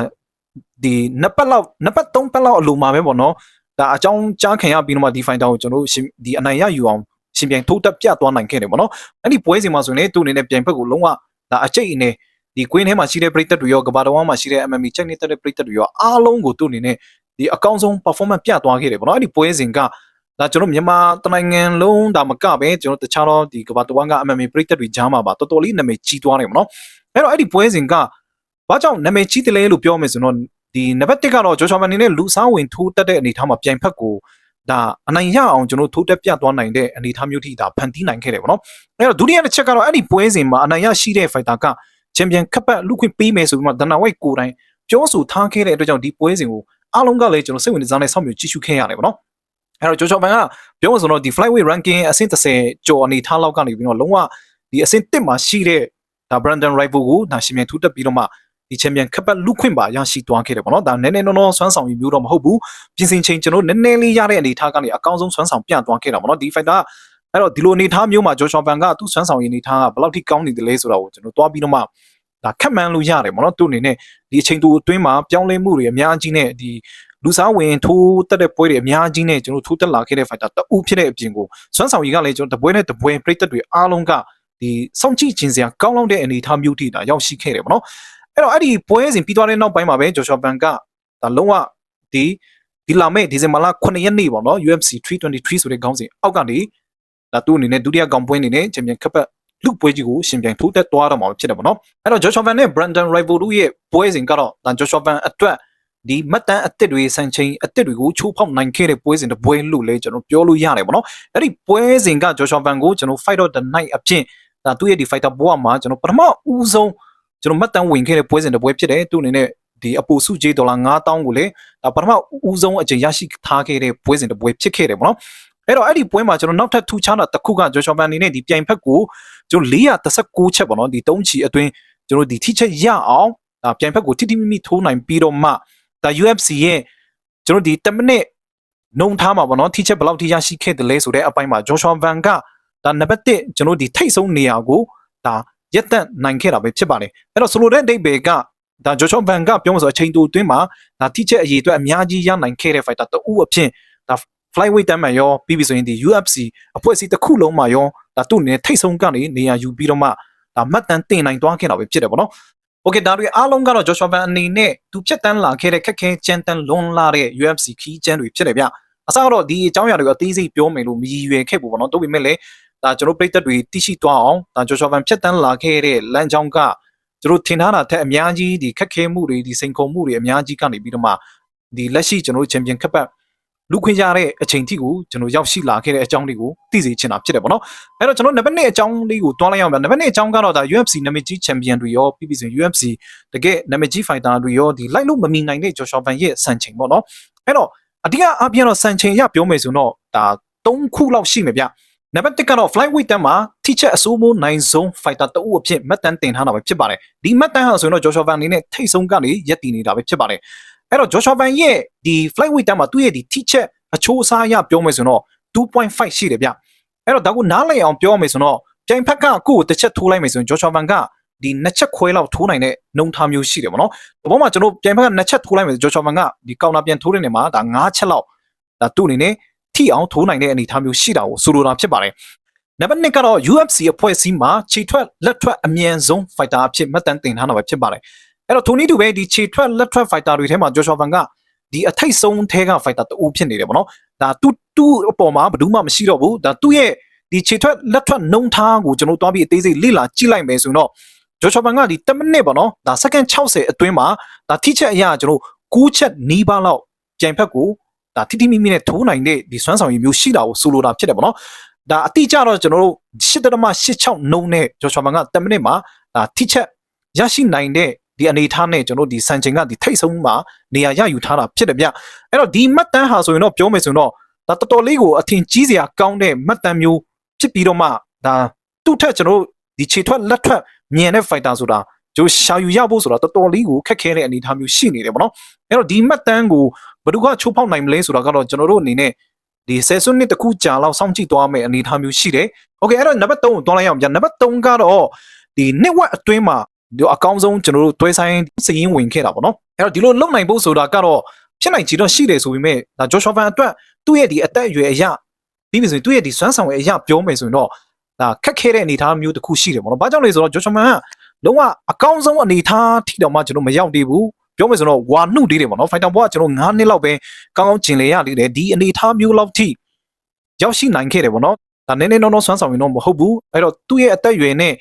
Speaker 1: ဒီနှစ်ပတ်လောက်နှစ်ပတ်သုံးပတ်လောက်အလိုမှာပဲပေါ့နော်ဒါအကြောင်းကြားခံရပြီးတော့မှဒီ fighter ကိုကျွန်တော်ဒီအနိုင်ရယူအောင်ရှင်ပြိုင်ထိုးတက်ပြသွားနိုင်ခဲ့တယ်ပေါ့နော်အဲ့ဒီပွဲစဉ်မှာဆိုရင်သူ့အနေနဲ့ပြိုင်ဘက်ကိုလုံးဝဒါအကျိတ်အနေဒီ Queen ထဲမှာရှိတဲ့ပရိသတ်တွေရောကဘာတော်မှာရှိတဲ့ MMA ချက်နေတဲ့ပရိသတ်တွေရောအားလုံးကိုသူ့အနေနဲ့ဒီအကောင်းဆုံး performance ပြသွားခဲ့တယ်ပေါ့နော်အဲ့ဒီပွဲစဉ်ကဒါကျွန်တော်မြန်မာတနိုင်ငံလုံးဒါမကပဲကျွန်တော်တခြားတော့ဒီကဘာတော်က MMA ပရိသတ်တွေကြားမှာပါတော်တော်လေးနာမည်ကြီးသွားတယ်ပေါ့နော် အဲ့တော့အဲ့ဒီပွဲစဉ်ကဘာကြောင့်နာမည်ကြီးတယ်လဲလို့ပြောမယ်ဆိုတော့ဒီနံပါတ်1ကတော့ဂျိုရှောဗန်အနေနဲ့လူစားဝင်ထိုးတက်တဲ့အနေအထားမှာပြိုင်ဖက်ကိုဒါအနိုင်ရအောင်ကျွန်တော်ထိုးတက်ပြသွားနိုင်တဲ့အနေအထားမျိုးထိဒါဖန်တီးနိုင်ခဲ့တယ်ပေါ့နော်အဲ့တော့ဒုတိယတစ်ချက်ကတော့အဲ့ဒီပွဲစဉ်မှာအနိုင်ရရှိတဲ့ fighter ကချန်ပီယံခပ်ပတ်လူခွင့်ပေးမယ်ဆိုပြီးမှဒနာဝိုက်ကိုယ်တိုင်ပြောဆိုထားခဲ့တဲ့အတွက်ကြောင့်ဒီပွဲစဉ်ကိုအားလုံးကလည်းကျွန်တော်စိတ်ဝင်စားနဲ့စောင့်မျှော်ကြည့်ရှုခဲ့ရတယ်ပေါ့နော်အဲ့တော့ဂျိုချောပန်ကပြောမှဆိုတော့ဒီ flyweight ranking အဆင့်30ကျော်အနေထားလောက်ကနေပြီးတော့လုံးဝဒီအဆင့်1မှာရှိတဲ့ ဒါ Brandon Rival ကိုဒါရှင်မြန်ထူးတက်ပြီးတော့မှဒီချန်ပီယံခပ်ပတ်လူခွင့်ပါရရှိသွားခဲ့တယ်ပေါ့နော်ဒါနည်းနည်းနော်နော်ဆွမ်းဆောင်ရမျိုးတော့မဟုတ်ဘူးပြင်ဆင်ချိန်ကျွန်တော်နည်းနည်းလေးရတဲ့အနေထားကနေအကောင်းဆုံးဆွမ်းဆောင်ပြသွားခဲ့တာပေါ့နော်ဒီ fighter အဲ့တော့ဒီလိုအနေထားမျိုးမှာဂျိုရှောပန်ကသူ့ဆွမ်းဆောင်ရည်အနေထားကဘယ်လောက်ထိကောင်းနေတယ်လဲဆိုတာကိုကျွန်တော်တွားပြီးတော့မှဒါခက်မှန်းလို့ရတယ်ပေါ့နော်သူ့အနေနဲ့ဒီအချိန်တူအတွင်းမှာပြောင်းလဲမှုတွေအများကြီးနဲ့ဒီလူစားဝင်ထိုးတက်တဲ့ပွဲတွေအများကြီးနဲ့ကျွန်တော်ထိုးတက်လာခဲ့တဲ့ fighter တအူးဖြစ်တဲ့အပြင်ကိုစွမ်းဆောင်ရည်ကလည်းကျွန်တော်တပွဲနဲ့တပွဲပြိတက်တွေအားလုံးက ဒီစောင့်ကြည့်ခြင်းစရာကောင်းလောက်တဲ့အနေအထားမျိုးထိဒါရောက်ရှိခဲ့တယ်ပေါ့နော်အဲ့တော့အဲ့ဒီပွဲစဉ်ပြီးသွားတဲ့နောက်ပိုင်းမှာပဲဂျိုရှောပန်ကဒါလုံးဝဒီဒီလာမဲ့ဒီဇင်ဘာလ9ရက်နေ့ပေါ့နော် UFC 323ဆိုတဲ့ခေါင်းစဉ်အောက်ကနေဒါသူ့အနေနဲ့ဒုတိယကောင်ပွဲအနေနဲ့ချန်ပီယံခပ်ပတ်လူပွဲကြီးကိုရှင်ပြိုင်ထိုးတက်သွားတော့မှာဖြစ်တယ်ပေါ့နော်အဲ့တော့ Joshua Van နဲ့ Brandon Rival တို့ရဲ့ပွဲစဉ်ကတော့ဒါ Joshua Van အတွက်ဒီမှတ်တမ်းအသစ်တွေစံချိန်အသစ်တွေကိုချိုးဖောက်နိုင်ခဲ့တဲ့ပွဲစဉ်တစ်ပွဲလို့လည်းကျွန်တော်ပြောလို့ရတယ်ပေါ့နော်အဲ့ဒီပွဲစဉ်က Joshua Van ကိုကျွန်တော် Fight of the Night အဖြစ် ဒါသူ့ရဲ့ဒီ fighter ဘဝမှာကျွန်တော်ပထမဦးဆုံးကျွန်တော်မှတ်တမ်းဝင်ခဲ့တဲ့ပွဲစဉ်တစ်ပွဲဖြစ်တယ်သူ့အနေနဲ့ဒီအပူစုကြေးဒေါ်လာ9000ကိုလေဒါပထမဦးဆုံးအကြိမ်ရရှိထားခဲ့တဲ့ပွဲစဉ်တစ်ပွဲဖြစ်ခဲ့တယ်ပေါ့နော်အဲ့တော့အဲ့ဒီပွဲမှာကျွန်တော်နောက်ထပ်ထူးခြားတာတစ်ခုက Joshua Van အနေနဲ့ဒီပြိုင်ဖက်ကိုကျွန်တော်416ချက်ပေါ့နော်ဒီ3ချီအတွင်းကျွန်တော်ဒီထိချက်ရအောင်ဒါပြိုင်ဖက်ကိုထိထိမိမိထိုးနိုင်ပြီးတော့မှဒါ UFC ရဲ့ကျွန်တော်ဒီ10မိနစ်နှုံထားမှာပေါ့နော်ထိချက်ဘယ်လောက်ထိရရှိခဲ့တယ်လဲဆိုတဲ့အပိုင်းမှာ Joshua Van က ဒါနံပါတ်1ကျွန်တော်ဒီထိတ်ဆုံးနေရာကိုဒါရက်တက်နိုင်ခဲ့တာပဲဖြစ်ပါတယ်အဲ့တော့ဆိုလိုတဲ့အဓိပ္ပာယ်ကဒါ Joshua Van ကပြောမှဆိုအချိန်တိုအတွင်းမှာဒါထိချက်အရေးအတွက်အများကြီးရနိုင်ခဲ့တဲ့ fighter တဦးအဖြစ်ဒါ flyweight တန်းမှာရောပြီးပြီဆိုရင်ဒီ UFC အဖွဲ့အစည်းတစ်ခုလုံးမှာရောဒါသူ့အနေနဲ့ထိတ်ဆုံးကနေနေရာယူပြီးတော့မှဒါမှတ်တမ်းတင်နိုင်သွားခဲ့တာပဲဖြစ်တယ်ပေါ့နော်။ Okay ဒါတွေအားလုံးကတော့ Joshua Van အနေနဲ့သူဖြတ်တန်းလာခဲ့တဲ့ခက်ခဲကြမ်းတမ်းလွန်လာတဲ့ UFC ခီးကျန်းတွေဖြစ်တယ်ဗျ။အစကတော့ဒီအကြောင်းအရာတွေကိုအသေးစိတ်ပြောမယ်လို့မရည်ရွယ်ခဲ့ဘူးပေါ့နော်။တို့ပေမဲ့လည်း ဒါကျွန်တော်ပြည်သက်တွေသိရှိသွားအောင်ဒါ Joshua Van ဖြတ်တန်းလာခဲ့တဲ့လမ်းကြောင်းကကျွန်တော်ထင်ထားတာထက်အများကြီးဒီခက်ခဲမှုတွေဒီစိန်ခေါ်မှုတွေအများကြီးကနေပြီးတော့မှဒီလက်ရှိကျွန်တော်ချန်ပီယံခပ်ပတ်လူခွင့်ရတဲ့အချိန်ထိကိုကျွန်တော်ရောက်ရှိလာခဲ့တဲ့အကြောင်းလေးကိုသိစေချင်တာဖြစ်တယ်ပေါ့နော်အဲ့တော့ကျွန်တော်နံပါတ်1အကြောင်းလေးကိုတွားလိုက်အောင်ဗျာနံပါတ်2အကြောင်းကတော့ဒါ UFC နာမည်ကြီးချန်ပီယံတွေရောပြီးပြီဆိုရင် UFC တကယ်နာမည်ကြီးဖိုင်တာတွေရောဒီလိုက်လို့မမီနိုင်တဲ့ Joshua Van ရဲ့စံချိန်ပေါ့နော်အဲ့တော့အဓိကအပြင်တော့စံချိန်ရပြောမယ်ဆိုတော့ဒါ3ခုလောက်ရှိမယ်ဗျ နံပါတ်1ကတော့ flyweight တန်းမှာထိချက်အစိုးမိုးနိုင်ဆုံး fighter တဦးအဖြစ်မှတ်တမ်းတင်ထားတာပဲဖြစ်ပါတယ်ဒီမှတ်တမ်းဟာဆိုရင်တော့ Joshua Van အနေနဲ့ထိတ်ဆုံးကနေရက်တည်နေတာပဲဖြစ်ပါတယ်အဲ့တော့ Joshua Van ရဲ့ဒီ flyweight တန်းမှာသူ့ရဲ့ဒီထိချက်အချိုးအစားအရပြောမယ်ဆိုတော့2.5ရှိတယ်ဗျအဲ့တော့ဒါကိုနားလည်အောင်ပြောမယ်ဆိုတော့ပြိုင်ဖက်ကကိုယ့်ကိုတစ်ချက်ထိုးလိုက်မယ်ဆိုရင် Joshua Van ကဒီနှစ်ချက်ခွဲလောက်ထိုးနိုင်တဲ့နှုံထားမျိုးရှိတယ်ဗောနော်။ဒီဘောမှာကျွန်တော်ပြိုင်ဖက်ကနှစ်ချက်ထိုးလိုက်မယ်ဆို Joshua Van ကဒီကောင်နာပြန်ထိုးတဲ့နေမှာဒါ9ချက်လောက်ဒါသူ့အနေနဲ့ ထိအောင်ထိုးနိုင်တဲ့အနေအထားမျိုးရှိတာကိုဆိုလိုတာဖြစ်ပါတယ်။နံပါတ်1ကတော့ UFC အဖွဲ့အစည်းမှာခြေထွက်လက်ထွက်အမြန်ဆုံး fighter အဖြစ်မှတ်တမ်းတင်ထားတာပဲဖြစ်ပါတယ်။အဲ့တော့ထိုနည်းတူပဲဒီခြေထွက်လက်ထွက် fighter တွေထဲမှာ Joshua Van ကဒီအထိတ်ဆုံးထဲက fighter တူဖြစ်နေတယ်ဗောနော်ဒါသူ့သူ့အပေါ်မှာဘယ်သူမှမရှိတော့ဘူးဒါသူ့ရဲ့ဒီခြေထွက်လက်ထွက်နှုံထားကိုကျွန်တော်တွားပြီးအသေးစိတ်လေ့လာကြည့်လိုက်မယ်ဆိုတော့ဂျိုချောပန်ကဒီ10မိနစ်ပေါ့နော်ဒါစက္ကန့်60အတွင်းမှာဒါထိချက်အရာကျွန်တော်9ချက်နီးပါးလောက်ပြိုင်ဖက်ကို ဒါထိထိမိမိနဲ့ထိုးနိုင်တဲ့ဒီစွမ်းဆောင်ရည်မျိုးရှိတာကိုဆိုလိုတာဖြစ်တယ်ပေါ့နော်ဒါအတိအကျတော့ကျွန်တော်တို့8.86နှုံနဲ့ဂျိုချောပန်က10မိနစ်မှာဒါထိချက်ရရှိနိုင်တဲ့ဒီအနေထားနဲ့ကျွန်တော်ဒီစံချိန်ကဒီထိတ်ဆုံးမှာနေရာရယူထားတာဖြစ်တယ်ဗျအဲ့တော့ဒီမှတ်တမ်းဟာဆိုရင်တော့ပြောမယ်ဆိုရင်တော့ဒါတော်တော်လေးကိုအထင်ကြီးစရာကောင်းတဲ့မှတ်တမ်းမျိုးဖြစ်ပြီးတော့မှဒါသူ့ထက်ကျွန်တော်ဒီခြေထွက်လက်ထွက်မြင်တဲ့ fighter ဆိုတာကျိုးရှာယူရဖို့ဆိုတာတော်တော်လေးကိုခက်ခဲတဲ့အနေအထားမျိုးရှိနေတယ်ဗောနော်အဲ့တော့ဒီမှတ်တမ်းကို ဘယ်သူကချိုးဖောက်နိုင်မလဲဆိုတာကတော့ကျွန်တော်တို့အနေနဲ့ဒီဆယ်စုနှစ်တခုကြာလောက်စောင့်ကြည့်သွားမယ်အနေအထားမျိုးရှိတယ်။ Okay အဲ့တော့နံပါတ်3ကိုတွန်းလိုက်ရအောင်ဗျာနံပါတ်3ကတော့ဒီ network အတွင်းမှာဒီအကောင်းဆုံးကျွန်တော်တို့တွဲဆိုင်စည်ရင်းဝင်ခဲ့တာပေါ့နော်အဲ့တော့ဒီလိုလုံနိုင်ဖို့ဆိုတာကတော့ဖြစ်နိုင်ချီတော့ရှိတယ်ဆိုပေမဲ့ဒါဂျော့ရှော့ဖန်အတွက်သူ့ရဲ့ဒီအသက်အရွယ်အရာပြီးပြီဆိုရင်သူ့ရဲ့ဒီစွမ်းဆောင်ရဲ့အရာပြောမယ်ဆိုရင်တော့ဒါခက်ခဲတဲ့အနေအထားမျိုးတစ်ခုရှိတယ်ပေါ့နော်။ဘာကြောင့်လဲဆိုတော့ဂျော့ရှော့ဖန်ကလုံးဝအကောင်းဆုံးအနေအထားထိတော့မှကျွန်တော်မရောက်သေးဘူး။ ပြောမယ်ဆိုတော့ဝါနှုတ်သေးတယ်ပေါ့နော်။ဖိုင်တာဘောကကျွန်တော်9နှစ်လောက်ပဲကောင်းကောင်းကျင်လေရသေးတယ်ဒီအနေအထားမျိုးလောက်ထိရောက်ရှိနိုင်ခဲ့တယ်ပေါ့နော်။ဒါနည်းနည်းနော်နော်စွမ်းဆောင်ရင်တော့မဟုတ်ဘူး။အဲ့တော့သူ့ရဲ့အသက်အရွယ်နဲ့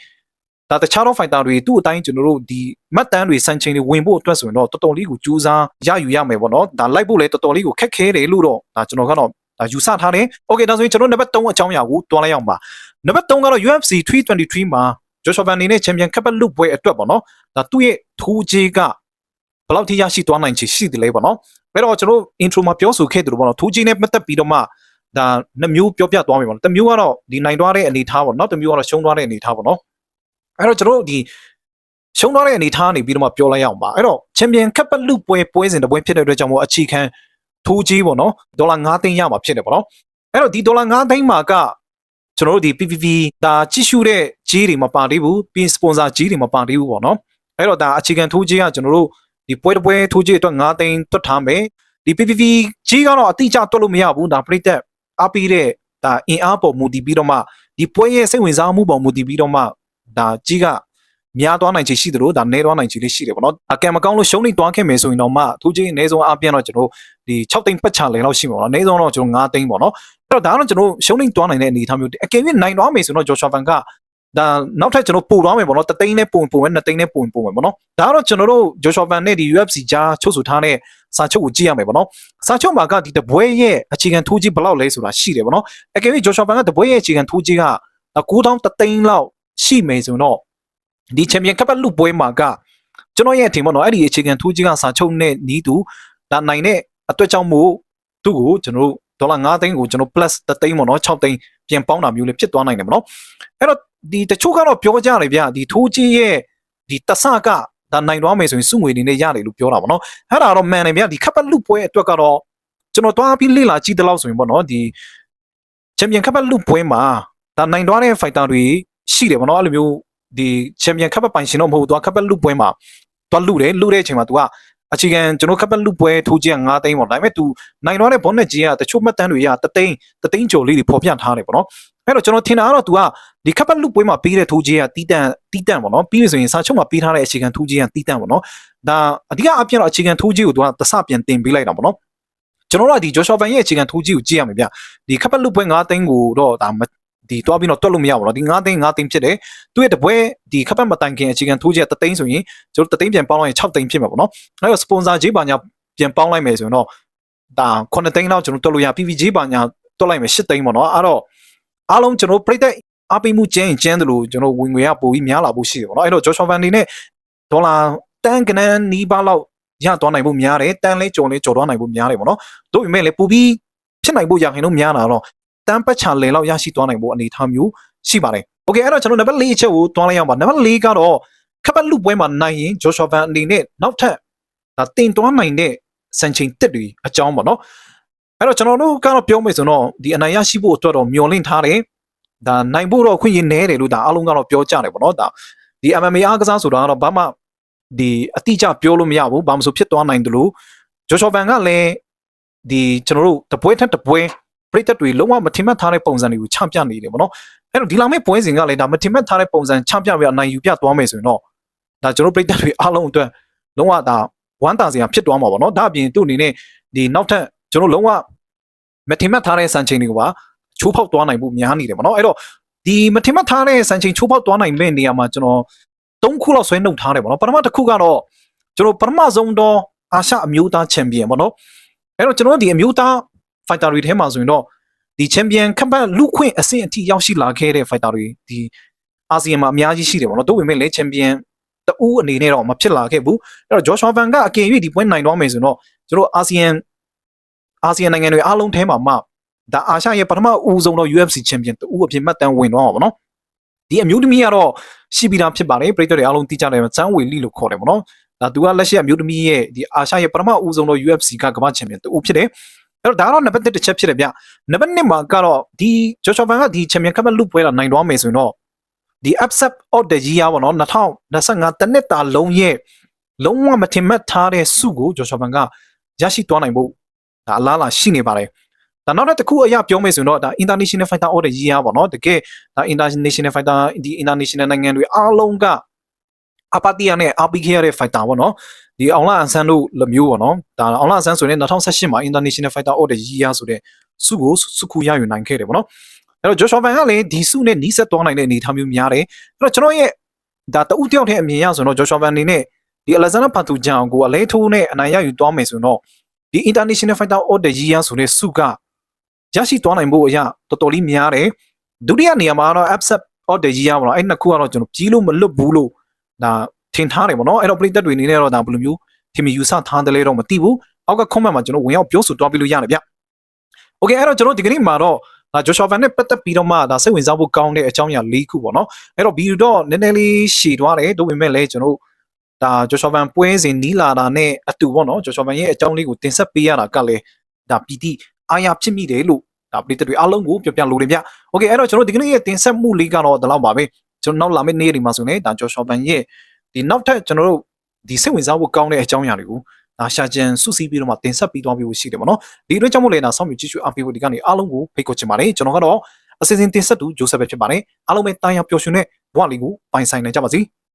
Speaker 1: ဒါတခြားသော fighter တွေသူ့အတိုင်းကျွန်တော်တို့ဒီမှတ်တမ်းတွေစံချိန်တွေဝင်ဖို့အတွက်ဆိုရင်တော့တော်တော်လေးကိုကြိုးစားရယူရမယ်ပေါ့နော်ဒါလိုက်ဖို့လည်းတော်တော်လေးကိုခက်ခဲတယ်လို့တော့ဒါကျွန်တော်ကတော့ဒါယူဆထားတယ်။ Okay ဒါဆိုရင်ကျွန်တော်နံပါတ်3အကြောင်းအရာကိုတွားလိုက်အောင်ပါ။နံပါတ်3ကတော့ UFC 323မှာ Joshua Van အနေနဲ့ Champion ကပ်ပတ်လုပွဲအတွက်ပေါ့နော်။ဒါသူ့ရဲ့ထူးခြားက ဘယ်လောက်ထိရရှိသွားနိုင်ချေရှိတယ်လဲပေါ့နော်။အဲ့တော့ကျွန်တော် intro မှာပြောဆိုခဲ့တယ်လို့ပေါ့နော်။ထူးခြားနဲ့ပတ်သက်ပြီးတော့မှဒါနှစ်မျိုးပြောပြသွားမယ်ပေါ့နော်။တစ်မျိုးကတော့ဒီနိုင်သွားတဲ့အနေထားပေါ့နော်။တစ်မျိုးကတော့ရှုံးသွားတဲ့အနေထားပေါ့နော်။အဲ့တော့ကျွန်တော်ဒီရှုံးသွားတဲ့အနေထားနေပြီးတော့မှပြောလိုက်ရအောင်ပါ။အဲ့တော့ Champion ကပ်ပတ်လုပွဲပွဲစဉ်တစ်ပွဲဖြစ်တဲ့အတွက်ကြောင့်မို့အခြေခံထိုးကြီးပေါ့နော်ဒေါ်လာ9သိန်းရမှာဖြစ်တယ်ပေါ့နော်အဲ့တော့ဒီဒေါ်လာ9သိန်းမှာကကျွန်တော်တို့ဒီ PPV ဒါကြည့်ရှုတဲ့ကြီးတွေမပါသေးဘူးပြီး sponsor ကြီးတွေမပါသေးဘူးပေါ့နော်အဲ့တော့ဒါအခြေခံထိုးကြီးကကျွန်တော်တို့ ဒီပွဲတစ်ပွဲထိုးကြီးအတွက်9သိန်းတွတ်ထားမယ်ဒီ PPV ကြီးကတော့အတိအကျတွတ်လို့မရဘူးဒါပြိတက်အားပေးတဲ့ဒါအင်အားပေါ်မူတည်ပြီးတော့မှဒီပွဲရဲ့စိတ်ဝင်စားမှုပေါ်မူတည်ပြီးတော့မှဒါကြီးကများသွားနိုင်ချေရှိသလိုဒါနဲသွားနိုင်ချေလေးရှိတယ်ပေါ့နော်အကံမကောင်းလို့ရှုံးနေသွားခဲ့မယ်ဆိုရင်တော့မှသူကြီးအနည်းဆုံးအပြည့်တော့ကျွန်တော်ဒီ6သိန်းပတ်ချလင်လောက်ရှိမှာပေါ့နော်အနည်းဆုံးတော့ကျွန်တော်9သိန်းပေါ့နော်အဲ့တော့ဒါကတော့ကျွန်တော်ရှုံးနေသွားနိုင်တဲ့အနေအထားမျိုးအကယ်၍နိုင်သွားမယ်ဆိုတော့ Joshua Van က ဒါနောက်ထပ်ကျွန်တော်ပို့သွားမယ်ပေါ့နော်တသိန်းနဲ့ပုံပုံမယ်နှစ်သိန်းနဲ့ပုံပုံမယ်ပေါ့နော်ဒါကတော့ကျွန်တော်တို့ Joshua Van နဲ့ဒီ UFC ကြားချုပ်ဆိုထားတဲ့စာချုပ်ကိုကြည့်ရမယ်ပေါ့နော်စာချုပ်မှာကဒီတပွဲရဲ့အခြေခံထိုးကြီးဘယ်လောက်လဲဆိုတာရှိတယ်ပေါ့နော်အကယ်၍ Joshua Van ကတပွဲရဲ့အခြေခံထိုးကြီးက9000တသိန်းလောက်ရှိမယ်ဆိုတော့ဒီချန်ပီယံကပ်လူပွဲမှာကကျွန်တော်ရဲ့အထင်ပေါ့နော်အဲ့ဒီအခြေခံထိုးကြီးကစာချုပ်နဲ့နီးတူဒါနိုင်တဲ့အတွက်ကြောင့်မို့သူ့ကိုကျွန်တော်တို့ဒေါ်လာ9သိန်းကိုကျွန်တော် plus 3သိန်းပေါ့နော်6သိန်းပြန်ပေါင်းတာမျိုးလေးဖြစ်သွားနိုင်တယ်ပေါ့နော်အဲ့တော့ ဒီတချို့ကတော့ပြောကြတယ်ဗျဒီထိုးကြီးရဲ့ဒီတဆကဒါနိုင်သွားမယ်ဆိုရင်စုငွေနေနဲ့ရတယ်လို့ပြောတာပေါ့နော်အဲ့ဒါတော့မှန်တယ်ဗျဒီခပ်ပတ်လူပွဲအတွက်ကတော့ကျွန်တော်တွားပြီးလေ့လာကြည့်တဲ့လောက်ဆိုရင်ပေါ့နော်ဒီချန်ပီယံခပ်ပတ်လူပွဲမှာဒါနိုင်သွားတဲ့ fighter တွေရှိတယ်ပေါ့နော်အဲ့လိုမျိုးဒီချန်ပီယံခပ်ပတ်ပိုင်ရှင်တော့မဟုတ်ဘူးသူကခပ်ပတ်လူပွဲမှာတွားလူတယ်လူတဲ့အချိန်မှာ तू ကအခြေခံကျွန်တော်ခပ်ပတ်လူပွဲထိုးကြီးက9သိန်းပေါ့ဒါပေမဲ့ तू နိုင်သွားတဲ့ bonnet ကြီးကတချို့မှတ်တမ်းတွေကတသိန်းတသိန်းကျော်လေးတွေပေါ်ပြထားတယ်ပေါ့နော်အဲ့တော့ကျွန်တော်ထင်တာကတော့ तू က ဒီခပ်ပတ်လူပွဲမှာပေးတဲ့ထိုးကြီးကတီးတန့်တီးတန့်ပေါ့နော်ပြီးလို့ဆိုရင်စာချုပ်မှာပေးထားတဲ့အခြေခံထိုးကြီးကတီးတန့်ပေါ့နော်ဒါအဓိကအပြင်တော့အခြေခံထိုးကြီးကို तू ကတဆပြန်တင်ပေးလိုက်တာပေါ့နော်ကျွန်တော်တို့ကဒီ Joshua Van ရဲ့အခြေခံထိုးကြီးကိုကြည့်ရမယ်ဗျဒီခပ်ပတ်လူပွဲ9သိန်းကိုတော့ဒါဒီတွားပြီးတော့တွက်လို့မရဘူးเนาะဒီ9သိန်း9သိန်းဖြစ်တယ်သူ့ရဲ့တပွဲဒီခပ်ပတ်မတိုင်ခင်အခြေခံထိုးချက်3သိန်းဆိုရင်ကျွန်တော်3သိန်းပြန်ပေါင်းလိုက်ရင်6သိန်းဖြစ်မှာပေါ့နော်အဲ့တော့စပွန်ဆာကြီးပါညာပြန်ပေါင်းလိုက်မယ်ဆိုရင်တော့ဒါ9သိန်းလောက်ကျွန်တော်တွက်လို့ရ PVG ပါညာတွက်လိုက်မယ်8သိန်းပေါ့နော်အဲ့တော့အားလုံးကျွန်တော်ပြိတက် အပိမှုကျင်းကျင်းတယ်လို့ကျွန်တော်ဝင်ငွေကပိုပြီးများလာဖို့ရှိတယ်ပေါ့နော်အဲ့တော့ Joshua Van နေနဲ့ဒေါ်လာတန်ကနန်းနီးပါးလောက်ရသွားနိုင်ဖို့များတယ်တန်လေးကြော်လေးကြော်သွားနိုင်ဖို့များတယ်ပေါ့နော်တို့ပေမဲ့လည်းပိုပြီးဖြစ်နိုင်ဖို့ရရင်တော့များတာတော့တန်းပတ်ချလင်လောက်ရရှိသွားနိုင်ဖို့အနေအထားမျိုးရှိပါတယ်။ Okay အဲ့တော့ကျွန်တော်နံပါတ်၄အချက်ကိုတွားလိုက်အောင်ပါ။နံပါတ်၄ကတော့ခပ်ပတ်လူပွဲမှာနိုင်ရင် Joshua Van အနေနဲ့နောက်ထပ်ဒါတင်တွားနိုင်တဲ့စံချိန်တက်တွေအကြောင်းပေါ့နော်။အဲ့တော့ကျွန်တော်တို့ကတော့ပြောမယ်ဆိုတော့ဒီအနိုင်ရရှိဖို့အတွက်တော့မျှော်လင့်ထားတယ်။ ဒါနိုင်ဖို့တော့ခွင့်ရနေတယ်လို့ဒါအားလုံးကတော့ပြောကြတယ်ပေါ့နော်။ဒါဒီ MMA အားကစားဆိုတာကတော့ဘာမှဒီအတိအကျပြောလို့မရဘူး။ဘာမှမဆိုဖြစ်သွားနိုင်တယ်လို့ Joshua Van ကလည်းဒီကျွန်တော်တို့တပွဲထက်တပွဲပရိသတ်တွေလုံးဝမထင်မှတ်ထားတဲ့ပုံစံတွေကိုချပြနေတယ်ပေါ့နော်အဲ့တော့ဒီလာမယ့်ပွဲစဉ်ကလည်းဒါမထင်မှတ်ထားတဲ့ပုံစံချပြပြီးအနိုင်ယူပြသွားမယ်ဆိုရင်တော့ဒါကျွန်တော်ပရိသတ်တွေအားလုံးအတွက်လုံးဝဒါဝမ်းသာစရာဖြစ်သွားမှာပေါ့နော်ဒါအပြင်သူ့အနေနဲ့ဒီနောက်ထပ်ကျွန်တော်လုံးဝမထင်မှတ်ထားတဲ့စံချိန်တွေကိုပါ ချိုးဖောက်သွားနိုင်ဖို့များနေတယ်ပေါ့နော်အဲ့တော့ဒီမထင်မှတ်ထားတဲ့စံချိန်ချိုးဖောက်သွားနိုင်မဲ့နေရာမှာကျွန်တော်၃ခုလောက်ဆွဲနှုတ်ထားတယ်ပေါ့နော်ပထမတစ်ခုကတော့ကျွန်တော်ပထမဆုံးတော့အာရှအမျိုးသားချန်ပီယံပေါ့နော်အဲ့တော့ကျွန်တော်ဒီအမျိုးသား fighter တွေထဲမှာဆိုရင်တော့ဒီ champion ခန့်ပတ်လူခွင့်အဆင့်အထိရောက်ရှိလာခဲ့တဲ့ fighter တွေဒီအာဆီယံမှာအများကြီးရှိတယ်ပေါ့နော်တို့ပေမဲ့လည်း champion တူအနေနဲ့တော့မဖြစ်လာခဲ့ဘူးအဲ့တော့ Joshua Van ကအကယ်၍ဒီပွဲနိုင်တော့မယ်ဆိုတော့ကျွန်တော်အာဆီယံအာဆီယံနိုင်ငံတွေအားလုံးထဲမှာမှ ဒါအာရှရဲ့ပထမဦးဆုံးတော့ UFC champion တူအဖြစ်မှတ်တမ်းဝင်တော့မှာပေါ့နော်ဒီအမျိုးသမီးကတော့ရှိပြီးသားဖြစ်ပါတယ်ပရိသတ်တွေအားလုံးသိကြတယ်ဇန်ဝေလီလို့ခေါ်တယ်ပေါ့နော်ဒါသူကလက်ရှိအမျိုးသမီးရဲ့ဒီအာရှရဲ့ပထမဦးဆုံးတော့ UFC ကကမ္ဘာချန်ပီယံတူဖြစ်တယ်အဲ့တော့ဒါကတော့နံပါတ်1တစ်ချက်ဖြစ်တယ်ဗျနံပါတ်2မှာကတော့ဒီ Joshua Van ကဒီ Champion Cup လုပွဲတာနိုင်သွားမယ်ဆိုရင်တော့ဒီ upset of the year ပေါ့နော်2025တနစ်တာလုံးရဲ့လုံးဝမထင်မှတ်ထားတဲ့စုကို Joshua Van ကရရှိသွားနိုင်ဖို့ဒါအလားအလာရှိနေပါတယ် ဒါနောက်တစ်ခုအရာပြောမယ်ဆိုတော့ဒါ international fighter of the year ပေါ့နော်တကယ်ဒါ international fighter ဒီ international နိုင်ငံတွေအားလုံးကအပါတီယာနဲ့အားပေးခဲ့ရတဲ့ fighter ပေါ့နော်ဒီအောင်လာအန်ဆန်တို့လိုမျိုးပေါ့နော်ဒါအောင်လာအန်ဆန်ဆိုရင်2018မှာ International Fighter of the Year ဆိုတဲ့စုကိုစုခုရယူနိုင်ခဲ့တယ်ပေါ့နော်အဲ့တော့ Joshua Van ကလည်းဒီစုနဲ့နီးစပ်သွားနိုင်တဲ့အနေအထားမျိုးများတယ်အဲ့တော့ကျွန်တော်ရဲ့ဒါတဦးတယောက်တည်းအမြင်ရဆိုတော့ဂျော်ရှော့ဗန်အနေနဲ့ဒီအလက်ဇန်ဒါဖာတူဂျန်ကိုအလဲထိုးနဲ့အနိုင်ရယူသွားမယ်ဆိုတော့ဒီ International Fighter of the Year ဆိုတဲ့ဆုက ရရှိသွားနိုင်ဖို့အရာတော်တော်လေးများတယ်ဒုတိယနေရာမှာတော့ upset of the year ပေါ့နော်အဲ့နှစ်ခုကတော့ကျွန်တော်ကြီးလို့မလွတ်ဘူးလို့ဒါထင်ထားတယ်ပေါ့နော်အဲ့တော့ပရိသတ်တွေအနေနဲ့တော့ဒါဘယ်လိုမျိုးထင်မြင်ယူဆထားတယ်လဲတော့မသိဘူးအောက်က comment မှာကျွန်တော်ဝင်ရောက်ပြောဆိုသွားပြီးလို့ရတယ်ဗျ Okay အဲ့တော့ကျွန်တော်ဒီကနေ့မှာတော့ဒါဂျိုရှောဗန်နဲ့ပတ်သက်ပြီးတော့မှဒါစိတ်ဝင်စားဖို့ကောင်းတဲ့အကြောင်းအရာ၄ခုပေါ့နော်အဲ့တော့ဗီဒီယိုတော့နည်းနည်းလေးရှည်သွားတယ်ဒါပေမဲ့လည်းကျွန်တော်ဒါဂျိုရှောဗန်ပွဲစဉ်နီးလာတာနဲ့အတူပေါ့နော်ဂျိုရှောဗန်ရဲ့အကြောင်းလေးကိုတင်ဆက်ပေးရတာကလည်းဒါပီတိ အားရဖြစ်မိတယ်လို့ဒါပရိသတ်တွေအားလုံးကိုပြောပြလိုတယ်ဗျ။ Okay အဲ့တော့ကျွန်တော်ဒီကနေ့ရဲ့တင်ဆက်မှုလေးကတော့ဒီလောက်ပါပဲ။ကျွန်တော်နောက်လာမယ့်နေ့တွေမှာဆိုရင်ဒါဂျော်ရှော်ဘန်ရဲ့ဒီနောက်ထပ်ကျွန်တော်တို့ဒီစိတ်ဝင်စားဖို့ကောင်းတဲ့အကြောင်းအရာတွေကိုဒါရှာကြံစုစည်းပြီးတော့မှတင်ဆက်ပြီးသွားပြီးရှိတယ်ပေါ့နော်။ဒီအတွက်ကြောင့်မို့လဲဒါဆောင်းမြကြည့်ရှုအားပေးဖို့ဒီကနေအားလုံးကိုဖိတ်ခေါ်ချင်ပါတယ်။ကျွန်တော်ကတော့အစီအစဉ်တင်ဆက်သူဂျိုဆက်ပဲဖြစ်ပါတယ်။အားလုံးပဲတာယာပျော်ရွှင်တဲ့ဘဝလေးကိုပိုင်ဆိုင်နိုင်ကြပါစေ။